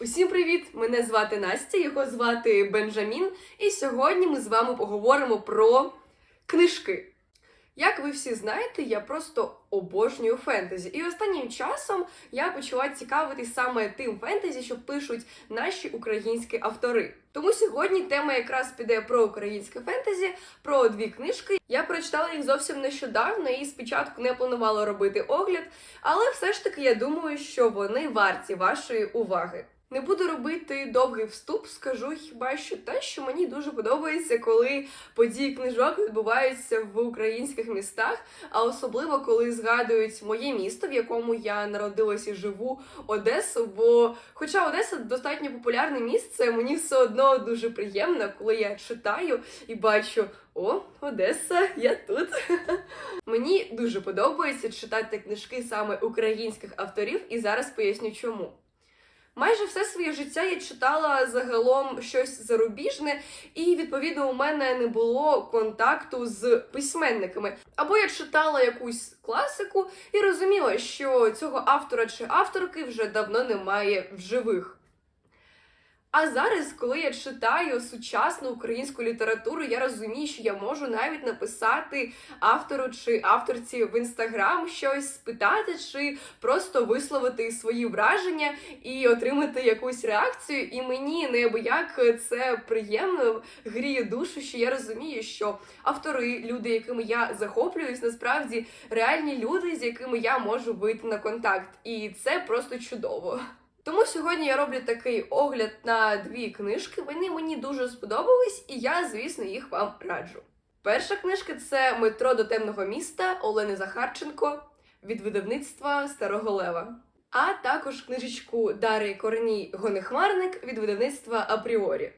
Усім привіт! Мене звати Настя, його звати Бенджамін, і сьогодні ми з вами поговоримо про книжки. Як ви всі знаєте, я просто обожнюю фентезі. І останнім часом я почала цікавитись саме тим фентезі, що пишуть наші українські автори. Тому сьогодні тема якраз піде про українське фентезі, про дві книжки. Я прочитала їх зовсім нещодавно і спочатку не планувала робити огляд, але все ж таки я думаю, що вони варті вашої уваги. Не буду робити довгий вступ, скажу хіба що те, що мені дуже подобається, коли події книжок відбуваються в українських містах, а особливо коли згадують моє місто, в якому я народилась і живу, Одесу. Бо, хоча Одеса достатньо популярне місце, мені все одно дуже приємно, коли я читаю і бачу. О, Одеса, я тут. Мені дуже подобається читати книжки саме українських авторів, і зараз поясню чому. Майже все своє життя я читала загалом щось зарубіжне, і відповідно у мене не було контакту з письменниками. Або я читала якусь класику і розуміла, що цього автора чи авторки вже давно немає в живих. А зараз, коли я читаю сучасну українську літературу, я розумію, що я можу навіть написати автору чи авторці в інстаграм щось спитати, чи просто висловити свої враження і отримати якусь реакцію. І мені неабияк це приємно гріє душу, що я розумію, що автори, люди, якими я захоплююсь, насправді реальні люди, з якими я можу вийти на контакт, і це просто чудово. Тому сьогодні я роблю такий огляд на дві книжки. Вони мені дуже сподобались, і я, звісно, їх вам раджу. Перша книжка це Метро до темного міста Олени Захарченко від видавництва Старого Лева. А також книжечку Дари Корній Гонехмарник від видавництва Апріорі.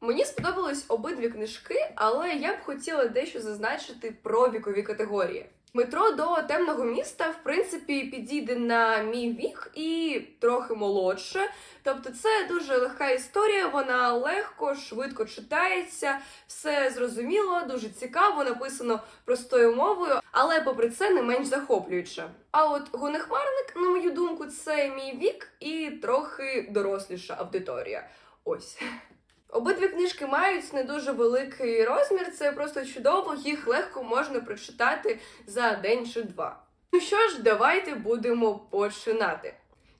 Мені сподобались обидві книжки, але я б хотіла дещо зазначити про вікові категорії. Метро до темного міста, в принципі, підійде на мій вік і трохи молодше. Тобто, це дуже легка історія, вона легко, швидко читається, все зрозуміло, дуже цікаво, написано простою мовою, але попри це не менш захоплююче. А от гонехмарник, на мою думку, це мій вік і трохи доросліша аудиторія. Ось. Обидві книжки мають не дуже великий розмір, це просто чудово, їх легко можна прочитати за день чи два. Ну що ж, давайте будемо починати.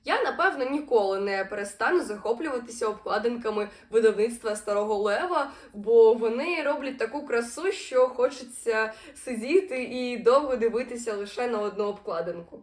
Я, напевно, ніколи не перестану захоплюватися обкладинками видавництва Старого Лева, бо вони роблять таку красу, що хочеться сидіти і довго дивитися лише на одну обкладинку.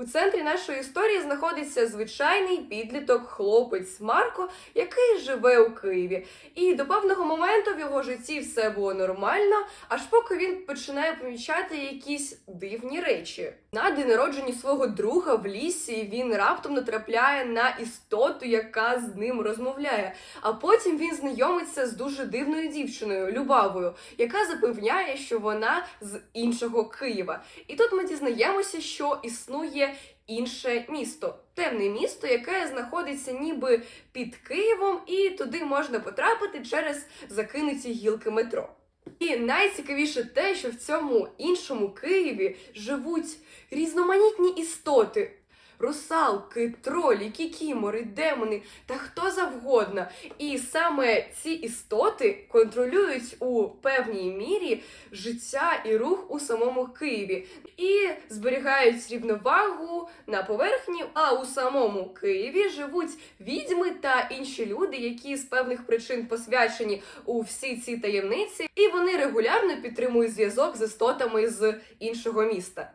У центрі нашої історії знаходиться звичайний підліток хлопець Марко, який живе у Києві. І до певного моменту в його житті все було нормально, аж поки він починає помічати якісь дивні речі. На день народження свого друга в лісі він раптом натрапляє на істоту, яка з ним розмовляє. А потім він знайомиться з дуже дивною дівчиною Любавою, яка запевняє, що вона з іншого Києва. І тут ми дізнаємося, що існує інше місто, темне місто, яке знаходиться ніби під Києвом, і туди можна потрапити через закинуті гілки метро. І найцікавіше те, що в цьому іншому Києві живуть різноманітні істоти. Русалки, тролі, кікімори, демони та хто завгодно. І саме ці істоти контролюють у певній мірі життя і рух у самому Києві і зберігають рівновагу на поверхні. А у самому Києві живуть відьми та інші люди, які з певних причин посвячені у всі ці таємниці, і вони регулярно підтримують зв'язок з істотами з іншого міста.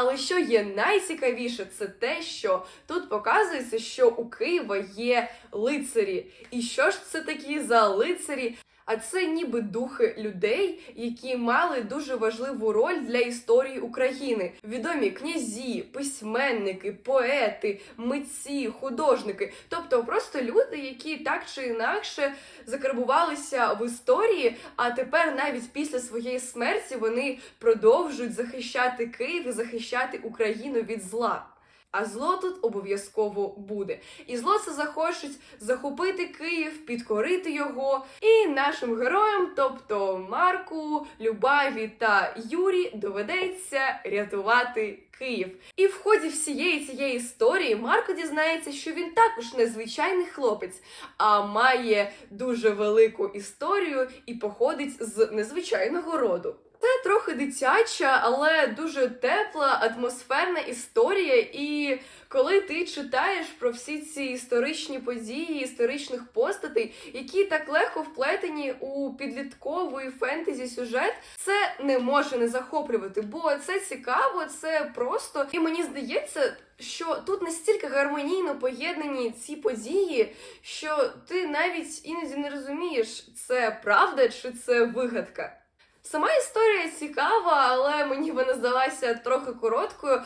Але що є найцікавіше, це те, що тут показується, що у Києва є лицарі. І що ж це такі за лицарі? А це ніби духи людей, які мали дуже важливу роль для історії України. Відомі князі, письменники, поети, митці, художники, тобто просто люди, які так чи інакше закарбувалися в історії, а тепер навіть після своєї смерті вони продовжують захищати Київ і захищати Україну від зла. А зло тут обов'язково буде. І зло це захочуть захопити Київ, підкорити його. І нашим героям, тобто Марку, Любаві та Юрі, доведеться рятувати Київ. І в ході всієї цієї історії Марко дізнається, що він також незвичайний хлопець, а має дуже велику історію і походить з незвичайного роду. Це трохи дитяча, але дуже тепла, атмосферна історія. І коли ти читаєш про всі ці історичні події, історичних постатей, які так легко вплетені у підлітковий фентезі сюжет, це не може не захоплювати, бо це цікаво, це просто. І мені здається, що тут настільки гармонійно поєднані ці події, що ти навіть іноді не розумієш, це правда чи це вигадка. Сама історія цікава, але мені вона здалася трохи короткою.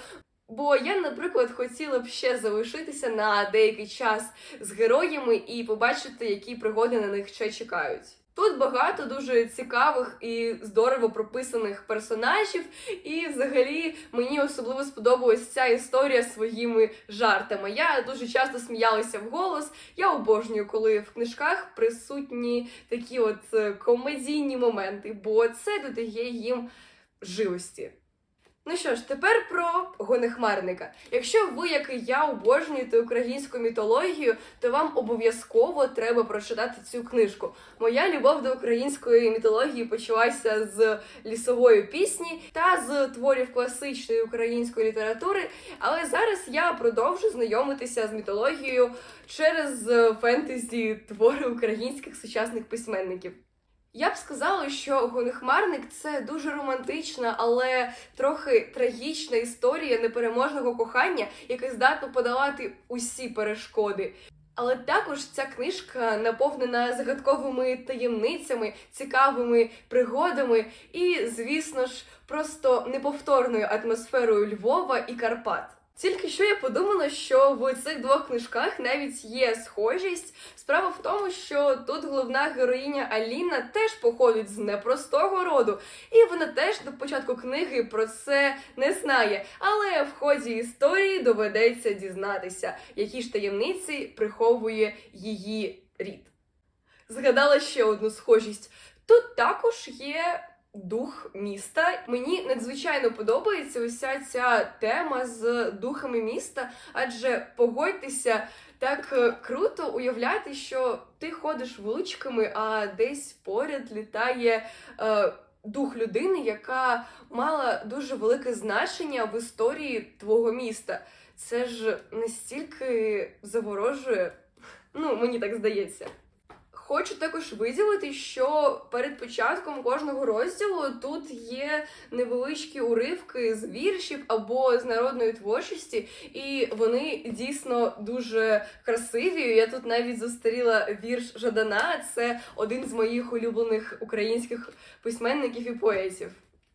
Бо я, наприклад, хотіла б ще залишитися на деякий час з героями і побачити, які пригоди на них ще чекають. Тут багато дуже цікавих і здорово прописаних персонажів, і взагалі мені особливо сподобалась ця історія своїми жартами. Я дуже часто сміялася в голос. Я обожнюю, коли в книжках присутні такі от е, комедійні моменти, бо це додає їм живості. Ну що ж, тепер про гонехмарника. Якщо ви, як і я, обожнюєте українську мітологію, то вам обов'язково треба прочитати цю книжку. Моя любов до української мітології почалася з лісової пісні та з творів класичної української літератури. Але зараз я продовжу знайомитися з мітологією через фентезі твори українських сучасних письменників. Я б сказала, що Гонехмарник це дуже романтична, але трохи трагічна історія непереможного кохання, яке здатно подолати усі перешкоди. Але також ця книжка наповнена загадковими таємницями, цікавими пригодами і, звісно ж, просто неповторною атмосферою Львова і Карпат. Тільки що я подумала, що в цих двох книжках навіть є схожість. Справа в тому, що тут головна героїня Аліна теж походить з непростого роду, і вона теж до початку книги про це не знає. Але в ході історії доведеться дізнатися, які ж таємниці приховує її рід. Згадала ще одну схожість. Тут також є дух міста. Мені надзвичайно подобається уся ця тема з духами міста, адже погодьтеся. Так е, круто уявляти, що ти ходиш вуличками, а десь поряд літає е, дух людини, яка мала дуже велике значення в історії твого міста. Це ж настільки заворожує. Ну, мені так здається. Хочу також виділити, що перед початком кожного розділу тут є невеличкі уривки з віршів або з народної творчості, і вони дійсно дуже красиві. Я тут навіть зустріла вірш Жадана. Це один з моїх улюблених українських письменників і поетів.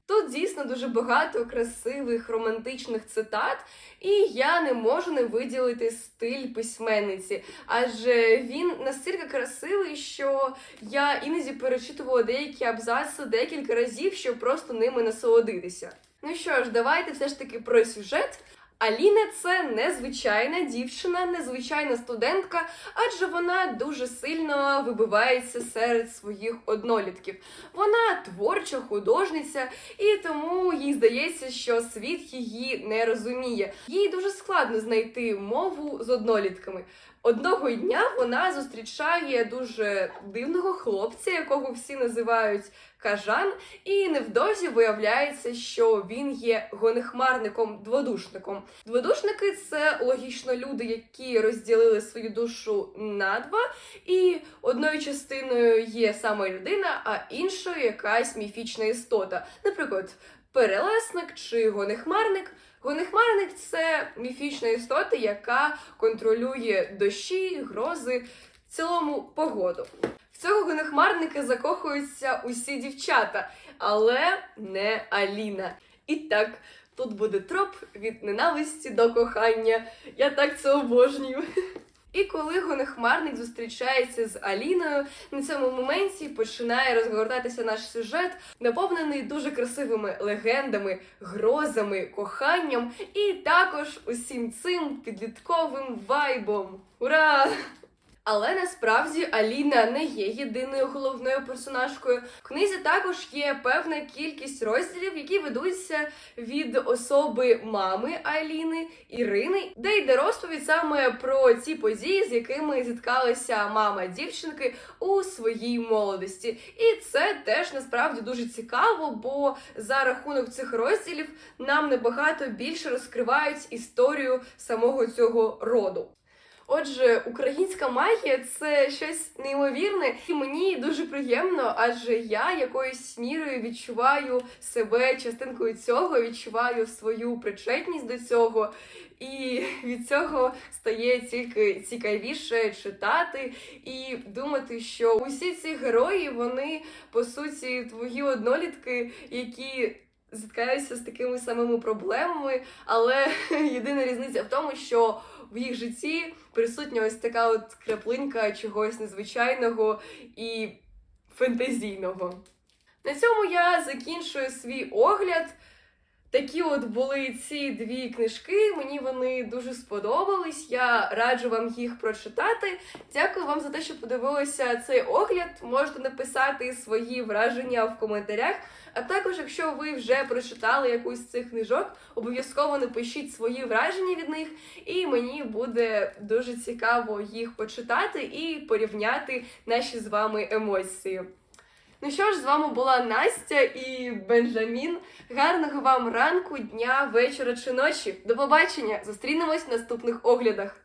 Тут дійсно дуже багато красивих романтичних цитат, і я не можу не виділити стиль письменниці, адже він настільки красивий, що я іноді перечитувала деякі абзаци декілька разів, щоб просто ними насолодитися. Ну що ж, давайте все ж таки про сюжет. Аліна це незвичайна дівчина, незвичайна студентка, адже вона дуже сильно вибивається серед своїх однолітків. Вона творча художниця, і тому їй здається, що світ її не розуміє. Їй дуже складно знайти мову з однолітками. Одного дня вона зустрічає дуже дивного хлопця, якого всі називають кажан, і невдовзі виявляється, що він є гонехмарником, дводушником. Дводушники це логічно люди, які розділили свою душу на два, і одною частиною є саме людина, а іншою якась міфічна істота, наприклад. Перелесник чи гонехмарник. Гонехмарник це міфічна істота, яка контролює дощі, грози, в цілому погоду. Цього гонехмарника закохуються усі дівчата, але не Аліна. І так, тут буде троп від ненависті до кохання. Я так це обожнюю. І коли гонехмарник зустрічається з Аліною, на цьому моменті починає розгортатися наш сюжет, наповнений дуже красивими легендами, грозами, коханням і також усім цим підлітковим вайбом. Ура! Але насправді Аліна не є єдиною головною персонажкою. В книзі також є певна кількість розділів, які ведуться від особи мами Аліни Ірини, де йде розповідь саме про ті події, з якими зіткалася мама дівчинки у своїй молодості. І це теж насправді дуже цікаво, бо за рахунок цих розділів нам набагато більше розкривають історію самого цього роду. Отже, українська магія це щось неймовірне, і мені дуже приємно, адже я якоюсь мірою відчуваю себе частинкою цього, відчуваю свою причетність до цього, і від цього стає тільки цікавіше читати і думати, що усі ці герої вони по суті твої однолітки, які. Зіткаються з такими самими проблемами, але єдина різниця в тому, що в їх житті присутня ось така от краплинка чогось незвичайного і фентезійного. На цьому я закінчую свій огляд. Такі от були ці дві книжки. Мені вони дуже сподобались. Я раджу вам їх прочитати. Дякую вам за те, що подивилися цей огляд. Можете написати свої враження в коментарях. А також, якщо ви вже прочитали якусь з цих книжок, обов'язково напишіть свої враження від них, і мені буде дуже цікаво їх почитати і порівняти наші з вами емоції. Ну що ж, з вами була Настя і Бенджамін. Гарного вам ранку, дня, вечора чи ночі. До побачення! Зустрінемось в наступних оглядах.